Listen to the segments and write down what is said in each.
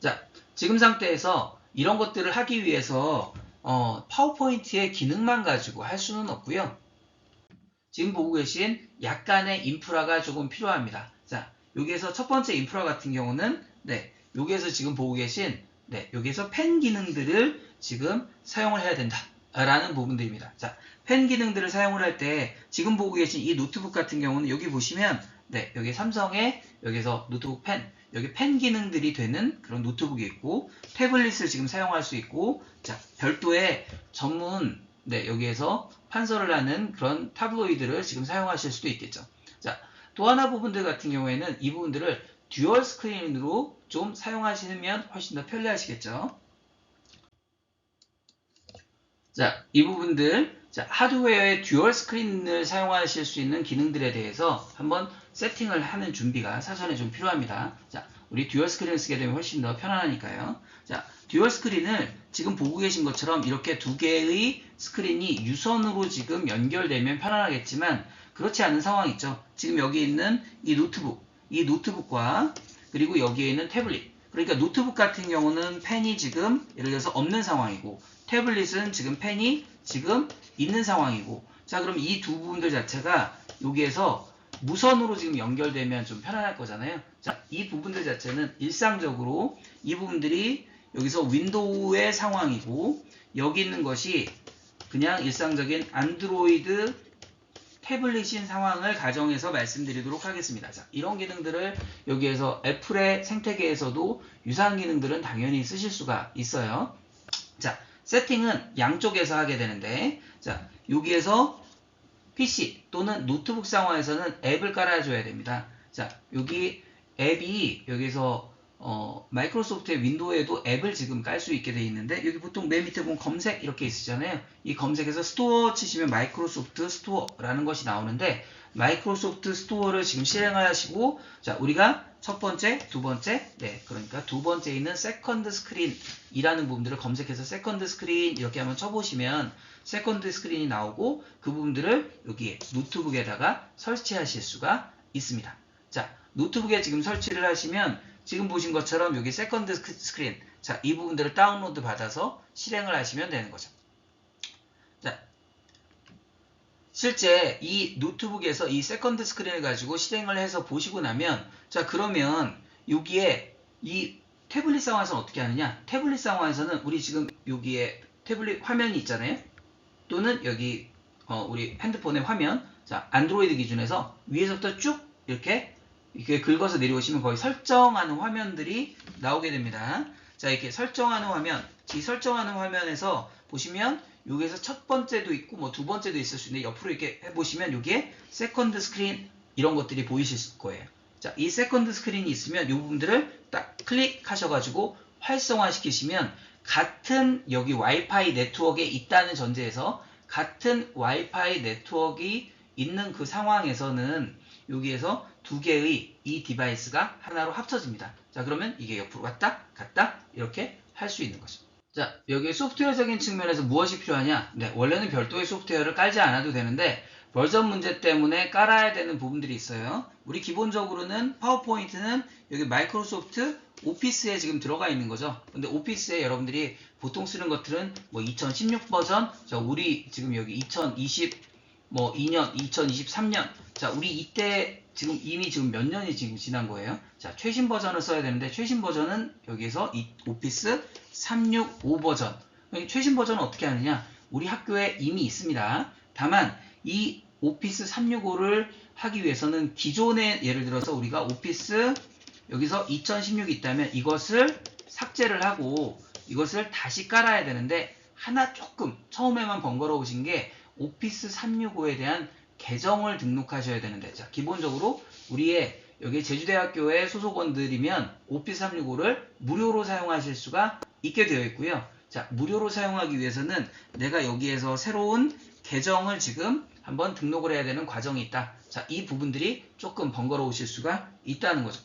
자, 지금 상태에서 이런 것들을 하기 위해서 어, 파워포인트의 기능만 가지고 할 수는 없고요. 지금 보고 계신 약간의 인프라가 조금 필요합니다. 자, 여기에서 첫 번째 인프라 같은 경우는 네, 여기에서 지금 보고 계신 네, 여기에서 펜 기능들을 지금 사용을 해야 된다 라는 부분들입니다. 자, 펜 기능들을 사용을 할 때 지금 보고 계신 이 노트북 같은 경우는 여기 보시면 네, 여기 삼성의 여기서 노트북 펜 여기 펜 기능들이 되는 그런 노트북이 있고 태블릿을 지금 사용할 수 있고 자 별도의 전문 네 여기에서 판서를 하는 그런 타블로이드를 지금 사용하실 수도 있겠죠. 자 또 하나 부분들 같은 경우에는 이 부분들을 듀얼 스크린으로 좀 사용하시면 훨씬 더 편리하시겠죠. 자, 이 부분들, 자, 하드웨어의 듀얼 스크린을 사용하실 수 있는 기능들에 대해서 한번 세팅을 하는 준비가 사전에 좀 필요합니다. 자, 우리 듀얼 스크린을 쓰게 되면 훨씬 더 편안하니까요. 자, 듀얼 스크린을 지금 보고 계신 것처럼 이렇게 두 개의 스크린이 유선으로 지금 연결되면 편안하겠지만 그렇지 않은 상황이 있죠. 지금 여기 있는 이 노트북, 이 노트북과 그리고 여기에 있는 태블릿. 그러니까 노트북 같은 경우는 펜이 지금 예를 들어서 없는 상황이고 태블릿은 지금 펜이 지금 있는 상황이고 자 그럼 이 두 부분들 자체가 여기에서 무선으로 지금 연결되면 좀 편안할 거잖아요. 자, 이 부분들 자체는 일상적으로 이 부분들이 여기서 윈도우의 상황이고 여기 있는 것이 그냥 일상적인 안드로이드 태블릿인 상황을 가정해서 말씀드리도록 하겠습니다. 자, 이런 기능들을 여기에서 애플의 생태계에서도 유사한 기능들은 당연히 쓰실 수가 있어요. 자, 세팅은 양쪽에서 하게 되는데 자, 여기에서 PC 또는 노트북 상황에서는 앱을 깔아줘야 됩니다. 자, 여기 앱이 여기서 어, 마이크로소프트의 윈도우에도 앱을 지금 깔 수 있게 돼 있는데 여기 보통 맨 밑에 보면 검색 이렇게 있으잖아요. 이 검색에서 스토어 치시면 마이크로소프트 스토어라는 것이 나오는데 마이크로소프트 스토어를 지금 실행을 하시고 자 우리가 첫 번째, 두 번째, 네 그러니까 두 번째 있는 세컨드 스크린이라는 부분들을 검색해서 세컨드 스크린 이렇게 한번 쳐보시면 세컨드 스크린이 나오고 그 부분들을 여기 노트북에다가 설치하실 수가 있습니다. 자 노트북에 지금 설치를 하시면 지금 보신 것처럼 여기 세컨드 스크린 자, 이 부분들을 다운로드 받아서 실행을 하시면 되는 거죠. 자, 실제 이 노트북에서 이 세컨드 스크린을 가지고 실행을 해서 보시고 나면 자, 그러면 여기에 이 태블릿 상황에서는 어떻게 하느냐? 태블릿 상황에서는 우리 지금 여기에 태블릿 화면이 있잖아요. 또는 여기 어, 우리 핸드폰의 화면 자, 안드로이드 기준에서 위에서부터 쭉 이렇게 이렇게 긁어서 내려오시면 거의 설정하는 화면들이 나오게 됩니다. 자, 이렇게 설정하는 화면, 이 설정하는 화면에서 보시면 여기에서 첫 번째도 있고 뭐 두 번째도 있을 수 있는데 옆으로 이렇게 해보시면 여기에 세컨드 스크린 이런 것들이 보이실 거예요. 자, 이 세컨드 스크린이 있으면 이 부분들을 딱 클릭하셔가지고 활성화 시키시면 같은 여기 와이파이 네트워크에 있다는 전제에서 같은 와이파이 네트워크가 있는 그 상황에서는 여기에서 두 개의 이 디바이스가 하나로 합쳐집니다. 자, 그러면 이게 옆으로 갔다, 갔다, 이렇게 할 수 있는 거죠. 자, 여기 소프트웨어적인 측면에서 무엇이 필요하냐? 네, 원래는 별도의 소프트웨어를 깔지 않아도 되는데, 버전 문제 때문에 깔아야 되는 부분들이 있어요. 우리 기본적으로는 파워포인트는 여기 마이크로소프트 오피스에 지금 들어가 있는 거죠. 근데 오피스에 여러분들이 보통 쓰는 것들은 뭐 2016 버전, 자, 우리 지금 여기 2020, 뭐 2년, 2023년, 자, 우리 이때 지금 이미 지금 몇 년이 지금 지난 거예요. 자, 최신 버전을 써야 되는데 최신 버전은 여기에서 이 오피스 365 버전. 최신 버전은 어떻게 하느냐? 우리 학교에 이미 있습니다. 다만 이 오피스 365를 하기 위해서는 기존의 예를 들어서 우리가 오피스 여기서 2016이 있다면 이것을 삭제를 하고 이것을 다시 깔아야 되는데 하나 조금 처음에만 번거로우신 게 오피스 365에 대한 계정을 등록하셔야 되는데 자 기본적으로 우리의 여기 제주대학교의 소속원들이면 오피스 365를 무료로 사용하실 수가 있게 되어 있고요. 자 무료로 사용하기 위해서는 내가 여기에서 새로운 계정을 지금 한번 등록을 해야 되는 과정이 있다. 자 이 부분들이 조금 번거로우실 수가 있다는 거죠.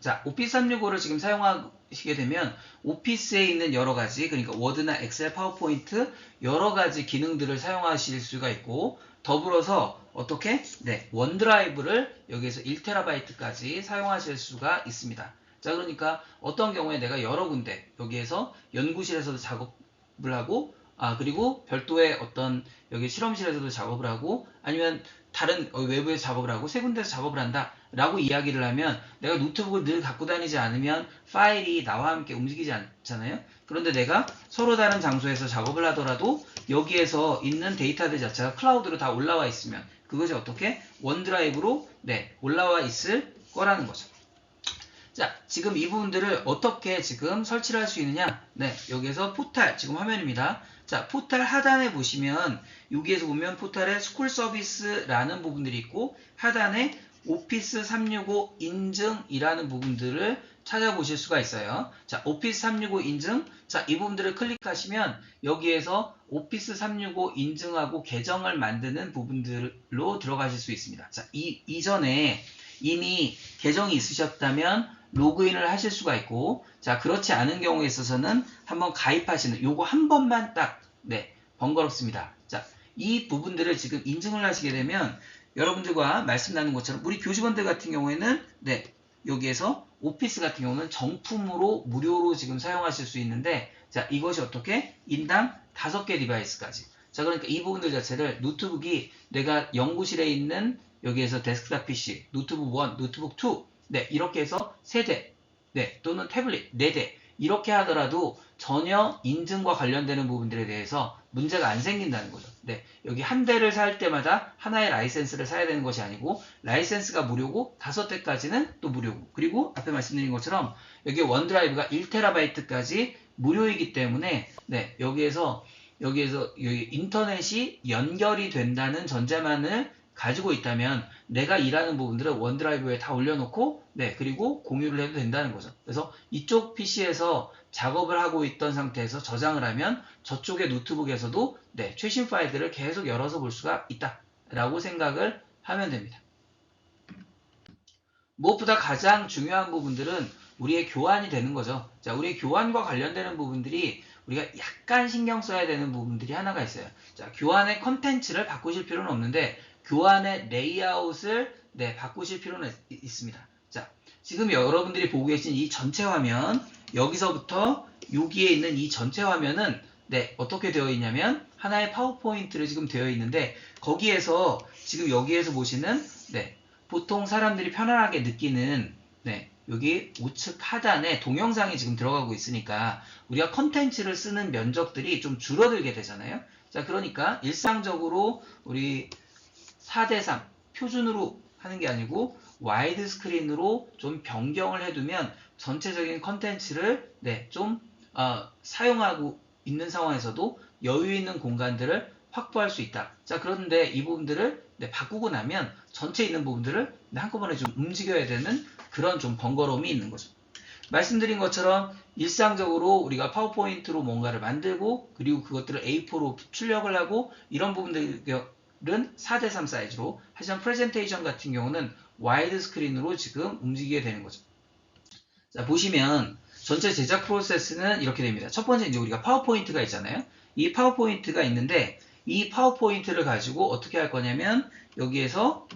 자 오피스 365를 지금 사용하시게 되면 오피스에 있는 여러 가지 그러니까 워드나 엑셀, 파워포인트 여러 가지 기능들을 사용하실 수가 있고 더불어서 어떻게? 네, 원드라이브를 여기에서 1TB까지 사용하실 수가 있습니다. 자, 그러니까 어떤 경우에 내가 여러 군데 여기에서 연구실에서도 작업을 하고 아, 그리고 별도의 어떤 여기 실험실에서도 작업을 하고 아니면 다른 어, 외부에서 작업을 하고 세 군데서 작업을 한다 라고 이야기를 하면 내가 노트북을 늘 갖고 다니지 않으면 파일이 나와 함께 움직이지 않잖아요. 그런데 내가 서로 다른 장소에서 작업을 하더라도 여기에서 있는 데이터들 자체가 클라우드로 다 올라와 있으면 그것이 어떻게? 원드라이브로 네 올라와 있을 거라는 거죠 자 지금 이 부분들을 어떻게 지금 설치를 할 수 있느냐 네 여기에서 포탈 지금 화면입니다 자, 포탈 하단에 보시면 여기에서 보면 포탈에 스쿨 서비스라는 부분들이 있고 하단에 오피스 365 인증이라는 부분들을 찾아보실 수가 있어요. 자, 오피스 365 인증. 자, 이 부분들을 클릭하시면 여기에서 오피스 365 인증하고 계정을 만드는 부분들로 들어가실 수 있습니다. 자, 이 이전에 이미 계정이 있으셨다면 로그인을 하실 수가 있고 자 그렇지 않은 경우에 있어서는 한번 가입하시는 요거 한 번만 딱 네 번거롭습니다. 자 이 부분들을 지금 인증을 하시게 되면 여러분들과 말씀 나눈 것처럼 우리 교직원들 같은 경우에는 네 여기에서 오피스 같은 경우는 정품으로 무료로 지금 사용하실 수 있는데 자 이것이 어떻게? 인당 5개 디바이스까지. 자 그러니까 이 부분들 자체를 노트북이 내가 연구실에 있는 여기에서 데스크탑 PC 노트북 1 노트북 2 네, 이렇게 해서 세대, 네, 또는 태블릿 네대 이렇게 하더라도 전혀 인증과 관련되는 부분들에 대해서 문제가 안 생긴다는 거죠. 네, 여기 한 대를 살 때마다 하나의 라이센스를 사야 되는 것이 아니고 라이센스가 무료고 다섯 대까지는 또 무료고 그리고 앞에 말씀드린 것처럼 여기 원드라이브가 1테라바이트까지 무료이기 때문에 네, 여기에서 여기에서 여기 인터넷이 연결이 된다는 전제만을 가지고 있다면 내가 일하는 부분들을 원드라이브에 다 올려놓고 네 그리고 공유를 해도 된다는 거죠. 그래서 이쪽 PC에서 작업을 하고 있던 상태에서 저장을 하면 저쪽의 노트북에서도 네 최신 파일들을 계속 열어서 볼 수가 있다라고 생각을 하면 됩니다. 무엇보다 가장 중요한 부분들은 우리의 교환이 되는 거죠. 자, 우리의 교환과 관련되는 부분들이 우리가 약간 신경 써야 되는 부분들이 하나가 있어요. 자, 교환의 컨텐츠를 바꾸실 필요는 없는데 교환의 레이아웃을 네, 바꾸실 필요는 있, 습니다 자, 지금 여러분들이 보고 계신 이 전체 화면 여기서부터 여기에 있는 이 전체 화면은 네, 어떻게 되어 있냐면 하나의 파워포인트를 지금 되어 있는데 거기에서 지금 여기에서 보시는 네, 보통 사람들이 편안하게 느끼는 네, 여기 우측 하단에 동영상이 지금 들어가고 있으니까 우리가 컨텐츠를 쓰는 면적들이 좀 줄어들게 되잖아요. 자, 그러니까 일상적으로 우리 4대3 표준으로 하는 게 아니고 와이드 스크린으로 좀 변경을 해두면 전체적인 컨텐츠를 네, 좀 어, 사용하고 있는 상황에서도 여유 있는 공간들을 확보할 수 있다. 자, 그런데 이 부분들을 네, 바꾸고 나면 전체 있는 부분들을 네, 한꺼번에 좀 움직여야 되는 그런 좀 번거로움이 있는 거죠. 말씀드린 것처럼 일상적으로 우리가 파워포인트로 뭔가를 만들고 그리고 그것들을 A4로 출력을 하고 이런 부분들 은 4대3 사이즈로 하지만 프레젠테이션 같은 경우는 와이드 스크린으로 지금 움직이게 되는 거죠. 자 보시면 전체 제작 프로세스는 이렇게 됩니다. 첫 번째 이제 우리가 파워포인트가 있잖아요. 이 파워포인트가 있는데 이 파워포인트를 가지고 어떻게 할 거냐면 여기에서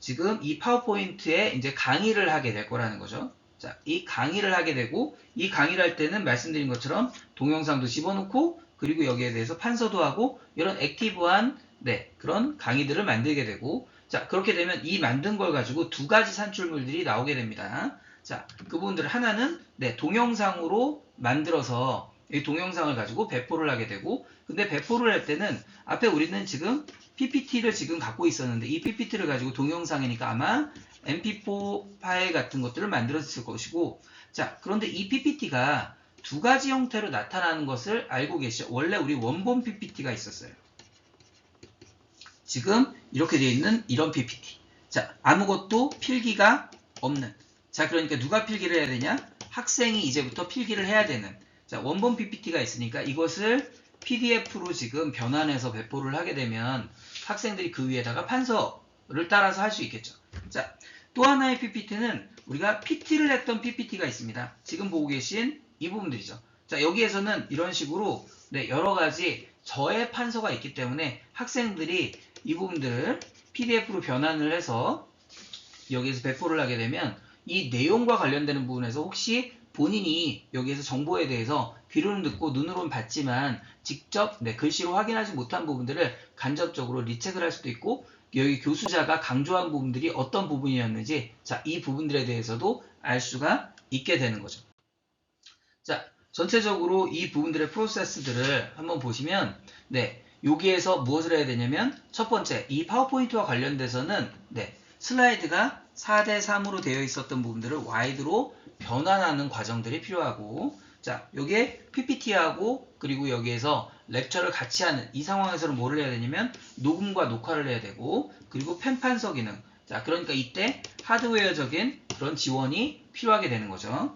지금 이 파워포인트에 이제 강의를 하게 될 거라는 거죠. 자, 이 강의를 하게 되고 이 강의를 할 때는 말씀드린 것처럼 동영상도 집어넣고 그리고 여기에 대해서 판서도 하고 이런 액티브한 네, 그런 강의들을 만들게 되고 자, 그렇게 되면 이 만든 걸 가지고 두 가지 산출물들이 나오게 됩니다. 자, 그 부분들 하나는 네, 동영상으로 만들어서 이 동영상을 가지고 배포를 하게 되고 근데 배포를 할 때는 앞에 우리는 지금 PPT를 지금 갖고 있었는데 이 PPT를 가지고 동영상이니까 아마 MP4 파일 같은 것들을 만들었을 것이고 자, 그런데 이 PPT가 두 가지 형태로 나타나는 것을 알고 계시죠? 원래 우리 원본 PPT가 있었어요. 지금 이렇게 되어 있는 이런 PPT. 자, 아무것도 필기가 없는. 자, 그러니까 누가 필기를 해야 되냐? 학생이 이제부터 필기를 해야 되는. 자, 원본 PPT가 있으니까 이것을 PDF로 지금 변환해서 배포를 하게 되면 학생들이 그 위에다가 판서를 따라서 할 수 있겠죠. 자, 또 하나의 PPT는 우리가 PT를 했던 PPT가 있습니다. 지금 보고 계신 이 부분들이죠. 자, 여기에서는 이런 식으로 네, 여러 가지 저의 판서가 있기 때문에 학생들이 이 부분들을 PDF로 변환을 해서 여기에서 배포를 하게 되면 이 내용과 관련되는 부분에서 혹시 본인이 여기에서 정보에 대해서 귀로는 듣고 눈으로는 봤지만 직접 네, 글씨로 확인하지 못한 부분들을 간접적으로 리체크를 할 수도 있고 여기 교수자가 강조한 부분들이 어떤 부분이었는지 자, 이 부분들에 대해서도 알 수가 있게 되는 거죠. 자, 전체적으로 이 부분들의 프로세스들을 한번 보시면 네, 여기에서 무엇을 해야 되냐면 첫 번째, 이 파워포인트와 관련돼서는 네, 슬라이드가 4대 3으로 되어 있었던 부분들을 와이드로 변환하는 과정들이 필요하고 자, 여기에 PPT하고 그리고 여기에서 렉처를 같이 하는 이 상황에서는 뭐를 해야 되냐면 녹음과 녹화를 해야 되고 그리고 펜판서 기능 자, 그러니까 이때 하드웨어적인 그런 지원이 필요하게 되는 거죠.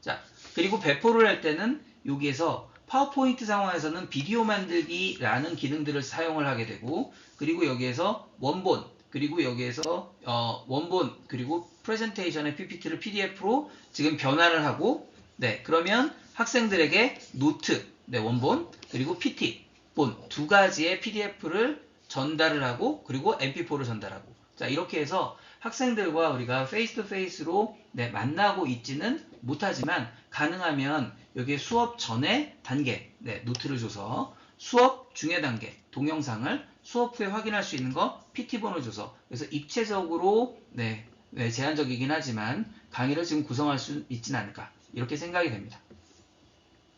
자, 그리고 배포를 할 때는 여기에서 파워포인트 상황에서는 비디오 만들기라는 기능들을 사용을 하게 되고 그리고 여기에서 원본 그리고 여기에서 어, 원본 그리고 프레젠테이션의 PPT를 PDF로 지금 변화를 하고 네 그러면 학생들에게 노트 네 원본 그리고 PT 본 두 가지의 PDF를 전달을 하고 그리고 MP4를 전달하고. 자 이렇게 해서 학생들과 우리가 페이스 투 페이스로 네, 만나고 있지는 못하지만 가능하면 여기 수업 전에 단계 네, 노트를 줘서 수업 중의 단계 동영상을 수업 후에 확인할 수 있는 거 PT번호 줘서 그래서 입체적으로 네, 네, 제한적이긴 하지만 강의를 지금 구성할 수 있지는 않을까 이렇게 생각이 됩니다.